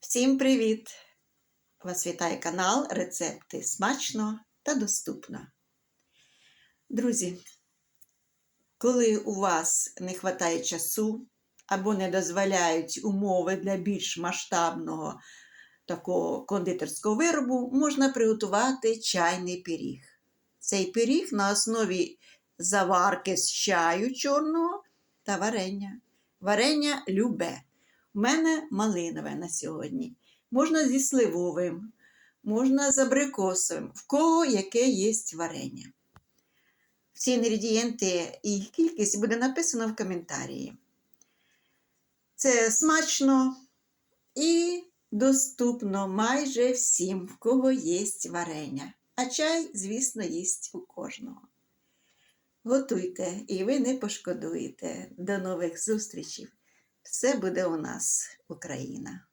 Всім привіт! Вас вітає канал Рецепти смачно та доступно. Друзі, коли у вас не вистачає часу або не дозволяють умови для більш масштабного такого кондитерського виробу, можна приготувати чайний пиріг. Цей пиріг на основі заварки з чаю чорного та варення. Варення любе. У мене малинове на сьогодні. Можна зі сливовим, можна з абрикосовим, в кого яке є варення. Всі інгредієнти і їх кількість буде написано в коментарі. Це смачно і доступно майже всім, в кого є варення. А чай, звісно, є у кожного. Готуйте, і ви не пошкодуєте. До нових зустрічей! Все буде у нас Україна.